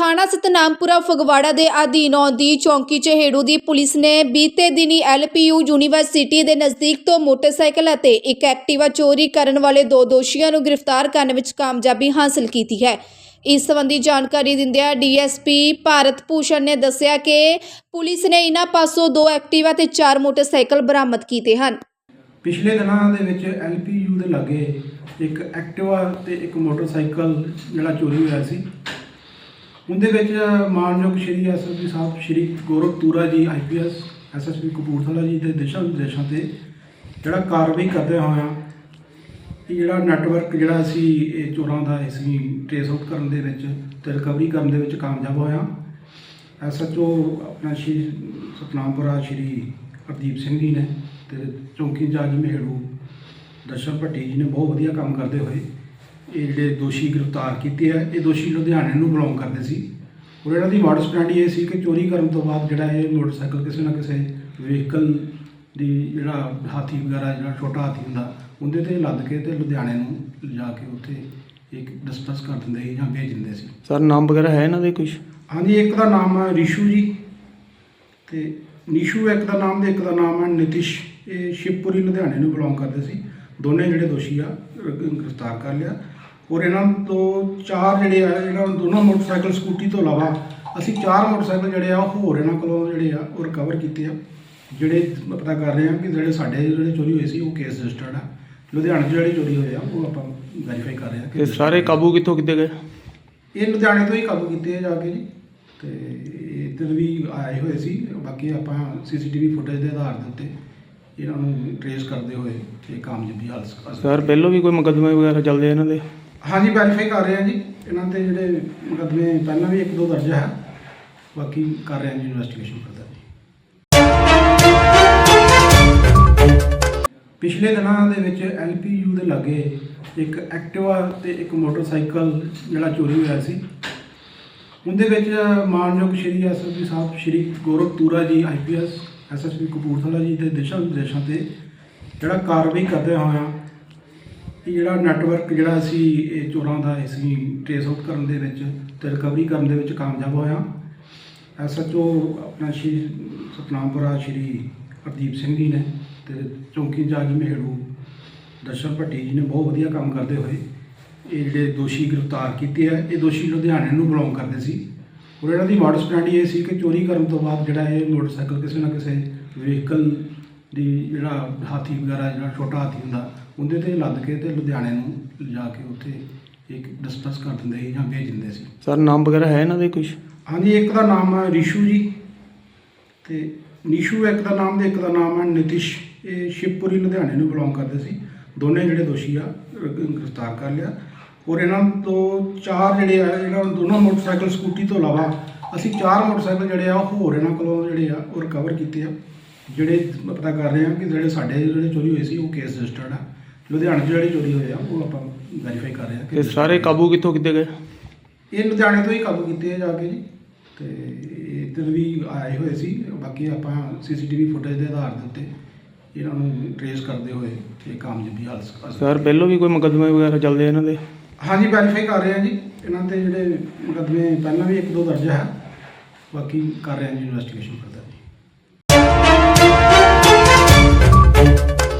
ਥਾਣਾ ਸਤਨਾਮਪੁਰਾ ਫਗਵਾੜਾ ਦੇ ਅਧੀਨ ਆਉਂਦੀ ਚੌਂਕੀ ਚਹੇੜੂ ਦੀ ਪੁਲਿਸ ਨੇ ਬੀਤੇ ਦਿਨੀ ਐਲਪੀਯੂ ਯੂਨੀਵਰਸਿਟੀ ਦੇ ਨਜ਼ਦੀਕ ਤੋਂ ਮੋਟਰਸਾਈਕਲ ਅਤੇ ਇੱਕ ਐਕਟਿਵਾ ਚੋਰੀ ਕਰਨ ਵਾਲੇ ਦੋ ਦੋਸ਼ੀਆਂ ਨੂੰ ਗ੍ਰਿਫਤਾਰ ਕਰਨ ਵਿੱਚ ਕਾਮਯਾਬੀ ਹਾਸਲ ਕੀਤੀ ਹੈ। ਇਸ ਸੰਬੰਧੀ ਜਾਣਕਾਰੀ ਦਿੰਦਿਆਂ ਡੀਐਸਪੀ ਭਾਰਤ ਭੂਸ਼ਣ ਨੇ ਦੱਸਿਆ ਕਿ ਪੁਲਿਸ ਨੇ ਇਹਨਾਂ ਪਾਸੋਂ ਦੋ ਐਕਟਿਵਾ ਤੇ ਚਾਰ ਮੋਟਰਸਾਈਕਲ ਬਰਾਮਦ ਕੀਤੇ ਹਨ। ਪਿਛਲੇ ਦਿਨਾਂ ਦੇ ਵਿੱਚ ਐਲਪੀਯੂ ਦੇ ਲਾਗੇ ਇੱਕ ਐਕਟਿਵਾ ਤੇ ਇੱਕ ਮੋਟਰਸਾਈਕਲ ਜਿਹੜਾ ਚੋਰੀ ਹੋਇਆ ਸੀ। ਉਹਦੇ ਵਿੱਚ ਮਾਨਯੋਗ ਸ਼੍ਰੀ ਐਸਐਸਪੀ ਸਾਹਿਬ, ਸ਼੍ਰੀ ਗੌਰਵ ਤੂਰਾ ਜੀ ਆਈਪੀਐਸ ਐਸਐਸਪੀ ਕਪੂਰਥਲਾ ਜੀ ਦੇ ਦਿਸ਼ਾ ਨਿਰਦੇਸ਼ਾਂ ਤੇ ਜਿਹੜਾ ਕਾਰਵਾਈ ਕਰਦੇ ਹੋਇਆ ਇਹ ਜਿਹੜਾ ਨੈਟਵਰਕ ਜਿਹੜਾ ਅਸੀਂ ਇਹ ਚੋਰਾਂ ਦਾ ਅਸੀਂ ਟ੍ਰੇਸ ਆਊਟ ਕਰਨ ਦੇ ਵਿੱਚ ਤੇ ਰਿਕਵਰੀ ਕਰਨ ਦੇ ਵਿੱਚ ਕਾਮਯਾਬ ਹੋਇਆ ਐਸਐਚਓ ਆਪਣਾ ਸ਼੍ਰੀ ਸਤਨਾਮਪੁਰਾ ਸ਼੍ਰੀ ਹਰਦੀਪ ਸਿੰਘ ਜੀ ਨੇ ਤੇ ਚੌਂਕੀ ਇੰਚਾਰਜ ਮਹਿੜੂ ਦਰਸ਼ਨ ਭੱਟੀ ਜੀ ਨੇ ਬਹੁਤ ਵਧੀਆ ਕੰਮ ਕਰਦੇ ਹੋਏ ਇਹ ਜਿਹੜੇ ਦੋਸ਼ੀ ਗ੍ਰਿਫਤਾਰ ਕੀਤੇ ਆ ਇਹ ਦੋਸ਼ੀ ਲੁਧਿਆਣੇ ਨੂੰ ਬਿਲੋਂਗ ਕਰਦੇ ਸੀ। ਔਰ ਇਹਨਾਂ ਦੀ ਮਾਡਸ ਸਟੈਂਡ ਇਹ ਸੀ ਕਿ ਚੋਰੀ ਕਰਨ ਤੋਂ ਬਾਅਦ ਜਿਹੜਾ ਇਹ ਮੋਟਰਸਾਈਕਲ ਕਿਸੇ ਨਾ ਕਿਸੇ ਵਹੀਕਲ ਦੀ ਜਿਹੜਾ ਹਾਥੀ ਵਗੈਰਾ ਜਿਹੜਾ ਛੋਟਾ ਹਾਥੀ ਹੁੰਦਾ ਉਹਦੇ ਤੇ ਲੱਦ ਕੇ ਤੇ ਲੁਧਿਆਣੇ ਨੂੰ ਲਿਜਾ ਕੇ ਉੱਥੇ ਇੱਕ ਡਿਸਪਸ ਕਰ ਦਿੰਦੇ ਸੀ ਜਾਂ ਭੇਜ ਦਿੰਦੇ ਸੀ। ਸਰ ਨਾਮ ਵਗੈਰਾ ਹੈ ਇਹਨਾਂ ਦੇ ਕੁਝ ਹਾਂਜੀ ਇੱਕ ਦਾ ਨਾਮ ਹੈ ਰਿਸ਼ੂ ਜੀ ਤੇ ਨਿਸ਼ੂ ਇੱਕ ਦਾ ਨਾਮ ਤੇ ਇੱਕ ਦਾ ਨਾਮ ਹੈ ਨਿਤਿਸ਼। ਇਹ ਸ਼ਿਵਪੁਰੀ ਲੁਧਿਆਣੇ ਨੂੰ ਬਿਲੋਂਗ ਕਰਦੇ ਸੀ। ਦੋਨੇ ਜਿਹੜੇ ਦੋਸ਼ੀ ਆ ਗ੍ਰਿਫਤਾਰ ਕਰ ਲਿਆ। ਔਰ ਇਹਨਾਂ ਤੋਂ ਚਾਰ ਜਿਹੜੇ ਆ ਇਹਨਾਂ ਦੋਨੋਂ ਮੋਟਰਸਾਈਕਲ ਸਕੂਟੀ ਤੋਂ ਇਲਾਵਾ ਅਸੀਂ ਚਾਰ ਮੋਟਰਸਾਈਕਲ ਜਿਹੜੇ ਆ ਉਹ ਹੋਰ ਇਹਨਾਂ ਕੋਲੋਂ ਜਿਹੜੇ ਆ ਉਹ ਰਿਕਵਰ ਕੀਤੇ ਆ। ਜਿਹੜੇ ਪਤਾ ਕਰ ਰਹੇ ਆ ਕਿ ਜਿਹੜੇ ਸਾਡੇ ਜਿਹੜੇ ਚੋਰੀ ਹੋਏ ਸੀ ਉਹ ਕੇਸ ਰਜਿਸਟਰਡ ਆ। ਲੁਧਿਆਣੇ 'ਚ ਜਿਹੜੇ ਚੋਰੀ ਹੋਏ ਆ ਉਹ ਆਪਾਂ ਵੈਰੀਫਾਈ ਕਰ ਰਹੇ ਆ ਇਹ ਸਾਰੇ ਕਾਬੂ ਕਿੱਥੋਂ ਕੀਤੇ ਗਏ? ਇਹ ਲੁਧਿਆਣੇ ਤੋਂ ਹੀ ਕਾਬੂ ਕੀਤੇ ਆ ਜਾ ਕੇ ਜੀ। ਤੇ ਇੱਧਰ ਵੀ ਆਏ ਹੋਏ ਸੀ ਬਾਕੀ ਆਪਾਂ ਸੀਸੀਟੀਵੀ ਫੁਟੇਜ ਦੇ ਆਧਾਰ ਦੇ ਉੱਤੇ ਇਹਨਾਂ ਨੂੰ ਟਰੇਸ ਕਰਦੇ ਹੋਏ ਇਹ ਕਾਮਯਾਬੀ ਹਾਸਲ ਸਰ ਪਹਿਲਾਂ ਵੀ ਕੋਈ ਮੁਕੱਦਮੇ ਵਗੈਰਾ ਚੱਲਦੇ ਆ ਇਹਨਾਂ ਦੇ? ਹਾਂਜੀ ਵੈਰੀਫਾਈ ਕਰ ਰਹੇ ਆ ਜੀ। ਇਹਨਾਂ ਤੇ ਜਿਹੜੇ ਮੁਕੱਦਮੇ, ਪਹਿਲਾਂ ਵੀ ਇੱਕ ਦੋ ਦਰਜ ਹੈ। ਬਾਕੀ ਕਰ ਰਹੇ ਆ ਜੀ ਇਨਵੈਸਟੀਗੇਸ਼ਨ ਕਰਦਾ ਜੀ। ਪਿਛਲੇ ਦਿਨਾਂ ਦੇ ਵਿੱਚ ਐਲਪੀਯੂ ਦੇ ਲਾਗੇ ਇੱਕ ਐਕਟਿਵਾ ਤੇ ਇੱਕ ਮੋਟਰਸਾਈਕਲ ਜਿਹੜਾ ਚੋਰੀ ਹੋਇਆ ਸੀ। ਉਹਦੇ ਵਿੱਚ ਮਾਨਯੋਗ ਸ਼੍ਰੀ ਐਸਐਸਪੀ ਸਾਹਿਬ, ਸ਼੍ਰੀ ਗੌਰਵ ਤੂਰਾ ਜੀ ਆਈਪੀਐਸ ਐਸਐਸਪੀ ਕਪੂਰਥਲਾ ਜੀ ਦੇ ਦਿਸ਼ਾ ਨਿਰਦੇਸ਼ਾਂ ਤੇ ਜਿਹੜਾ ਕਾਰਵਾਈ ਕਰਦੇ ਹੋਇਆ ਇਹ ਜਿਹੜਾ ਨੈਟਵਰਕ ਜਿਹੜਾ ਅਸੀਂ ਇਹ ਚੋਰਾਂ ਦਾ ਅਸੀਂ ਟ੍ਰੇਸ ਆਊਟ ਕਰਨ ਦੇ ਵਿੱਚ ਤੇ ਰਿਕਵਰੀ ਕਰਨ ਦੇ ਵਿੱਚ ਕਾਮਯਾਬ ਹੋਇਆ। ਐਸਐਚਓ ਆਪਣਾ ਸ਼੍ਰੀ ਸਤਨਾਮਪੁਰਾ ਸ਼੍ਰੀ ਹਰਦੀਪ ਸਿੰਘ ਜੀ ਨੇ ਤੇ ਚੌਂਕੀ ਇੰਚਾਰਜ ਮਹਿੜੂ ਦਰਸ਼ਨ ਭੱਟੀ ਜੀ ਨੇ ਬਹੁਤ ਵਧੀਆ ਕੰਮ ਕਰਦੇ ਹੋਏ ਇਹ ਜਿਹੜੇ ਦੋਸ਼ੀ ਗ੍ਰਿਫਤਾਰ ਕੀਤੇ ਆ, ਇਹ ਦੋਸ਼ੀ ਲੁਧਿਆਣੇ ਨੂੰ ਬਿਲੋਂਗ ਕਰਦੇ ਸੀ। ਔਰ ਇਹਨਾਂ ਦੀ ਮਾਡਸ ਸਟੈਂਡ ਇਹ ਸੀ ਕਿ ਚੋਰੀ ਕਰਨ ਤੋਂ ਬਾਅਦ ਜਿਹੜਾ ਇਹ ਮੋਟਰਸਾਈਕਲ ਕਿਸੇ ਨਾ ਕਿਸੇ ਵਹੀਕਲ ਦੀ ਜਿਹੜਾ ਹਾਥੀ ਵਗੈਰਾ, ਜਿਹੜਾ ਛੋਟਾ ਹਾਥੀ ਹੁੰਦਾ ਉਹਦੇ ਤੇ ਲੱਦ ਕੇ ਤੇ ਲੁਧਿਆਣੇ ਨੂੰ ਲਿਜਾ ਕੇ ਉੱਥੇ ਇੱਕ ਡਿਸਪਸ ਕਰ ਦਿੰਦੇ ਸੀ ਜਾਂ ਭੇਜ ਦਿੰਦੇ ਸੀ। ਸਰ ਨਾਮ ਵਗੈਰਾ ਹੈ ਇਹਨਾਂ ਦੇ ਕੁਝ ਹਾਂਜੀ ਇੱਕ ਦਾ ਨਾਮ ਹੈ ਰਿਸ਼ੂ ਜੀ ਤੇ ਨਿਸ਼ੂ ਇੱਕ ਦਾ ਨਾਮ ਤੇ ਇੱਕ ਦਾ ਨਾਮ ਹੈ ਨਿਤਿਸ਼। ਇਹ ਸ਼ਿਵਪੁਰੀ ਲੁਧਿਆਣੇ ਨੂੰ ਬਿਲੋਂਗ ਕਰਦੇ ਸੀ। ਦੋਨੇ ਜਿਹੜੇ ਦੋਸ਼ੀ ਆ ਗ੍ਰਿਫਤਾਰ ਕਰ ਲਿਆ। ਔਰ ਇਹਨਾਂ ਤੋਂ ਚਾਰ ਜਿਹੜੇ ਆ ਇਹਨਾਂ ਦੋਨੋਂ ਮੋਟਰਸਾਈਕਲ ਸਕੂਟੀ ਤੋਂ ਇਲਾਵਾ ਅਸੀਂ ਚਾਰ ਮੋਟਰਸਾਈਕਲ ਜਿਹੜੇ ਆ ਹੋਰ ਇਹਨਾਂ ਕੋਲੋਂ ਜਿਹੜੇ ਆ ਉਹ ਰਿਕਵਰ ਕੀਤੇ ਆ। ਜਿਹੜੇ ਪਤਾ ਕਰ ਰਹੇ ਆ ਕਿ ਜਿਹੜੇ ਸਾਡੇ ਜਿਹੜੇ ਚੋਰੀ ਹੋਏ ਸੀ ਉਹ ਕੇਸ ਰਜਿਸਟਰਡ ਆ। ਲੁਧਿਆਣੇ 'ਚ ਜਿਹੜੇ ਚੋਰੀ ਹੋਏ ਆ ਉਹ ਆਪਾਂ ਵੈਰੀਫਾਈ ਕਰ ਰਹੇ ਆ ਇਹ ਸਾਰੇ ਕਾਬੂ ਕਿੱਥੋਂ ਕੀਤੇ ਗਏ? ਇਹ ਲੁਧਿਆਣੇ ਤੋਂ ਹੀ ਕਾਬੂ ਕੀਤੇ ਆ ਜਾ ਕੇ ਜੀ। ਤੇ ਇੱਧਰ ਵੀ ਆਏ ਹੋਏ ਸੀ ਬਾਕੀ ਆਪਾਂ ਸੀਸੀਟੀਵੀ ਫੁਟੇਜ ਦੇ ਆਧਾਰ ਦੇ ਉੱਤੇ ਇਹਨਾਂ ਨੂੰ ਟਰੇਸ ਕਰਦੇ ਹੋਏ ਇਹ ਕਾਮਯਾਬੀ ਹਾਸਲ ਸਰ ਪਹਿਲਾਂ ਵੀ ਕੋਈ ਮੁਕੱਦਮੇ ਵਗੈਰਾ ਚੱਲਦੇ ਆ ਇਹਨਾਂ ਦੇ? ਹਾਂਜੀ ਵੈਰੀਫਾਈ ਕਰ ਰਹੇ ਆ ਜੀ। ਇਹਨਾਂ ਤੇ ਜਿਹੜੇ ਮੁਕੱਦਮੇ ਪਹਿਲਾਂ ਵੀ ਇੱਕ ਦੋ ਦਰਜ ਹੈ। ਬਾਕੀ ਕਰ ਰਹੇ ਆ ਜੀ ਇਨਵੈਸਟੀਗੇਸ਼ਨ ਕਰਦਾ